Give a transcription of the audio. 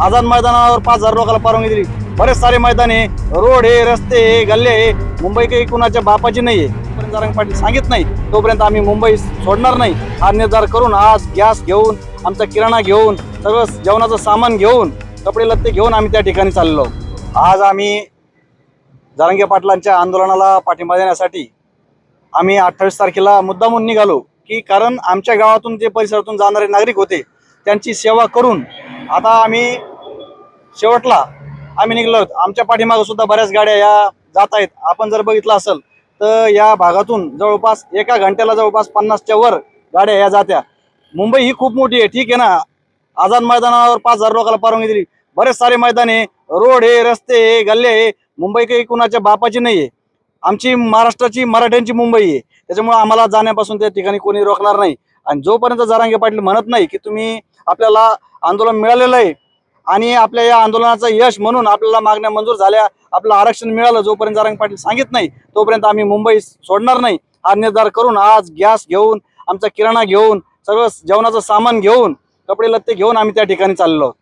आझाद मैदानावर पाच हजार लोकांना परवानगी दिली. बरेच सारे मैदान आहे. रोड आहे रस्ते आहे गल्ले आहे. मुंबई काही कुणाच्या बापाची नाही आहे. जोपर्यंत पाटील सांगित नाही. तोपर्यंत आम्ही मुंबई सोडणार नाही. हा निर्धार करून आज गॅस घेऊन आमचा किराणा घेऊन सगळं जेवणाचं सामान घेऊन कपडे लत्ते घेऊन आम्ही त्या ठिकाणी चाललो. आज आम्ही जारंगे पाटलांच्या आंदोलनाला पाठिंबा देण्यासाठी आम्ही अठ्ठावीस तारखेला मुद्दामून निघालो की कारण आमच्या गावातून जे परिसरातून जाणारे नागरिक होते त्यांची सेवा करून आता आम्ही शेवटला आम्ही निघलो आहोत. आमच्या पाठीमागं सुद्धा बऱ्याच गाड्या या जात आहेत. आपण जर बघितलं असेल तर या भागातून जवळपास एका घंट्याला जवळपास पन्नासच्या वर गाड्या या जात्या. मुंबई ही खूप मोठी आहे ठीक आहे ना? आझाद मैदानावर पाच हजार लोकांना परवानगी दिली. बरेच सारे मैदान आहे. रोड आहे रस्ते आहे गल्ले आहे. मुंबई काही कुणाच्या बापाची नाही आहे आमची महाराष्ट्राची मराठ्यांची मुंबई आहे. त्याच्यामुळे आम्हाला जाण्यापासून त्या ठिकाणी कोणी रोखणार नाही. आणि जोपर्यंत जरांगे पाटील म्हणत नाही की तुम्ही आपल्याला आंदोलन मिळालेलं आहे आणि आपल्या या आंदोलनाचं यश म्हणून आपल्याला मागण्या मंजूर झाल्या. आपलं आरक्षण मिळालं जोपर्यंत जरांगे पाटील सांगित नाही तोपर्यंत आम्ही मुंबई सोडणार नाही. हा निर्धार करून आज गॅस घेऊन आमचा किराणा घेऊन सगळं जेवणाचं सामान घेऊन कपडे लत्ते घेऊन आम्ही त्या ठिकाणी चाललो. आहोत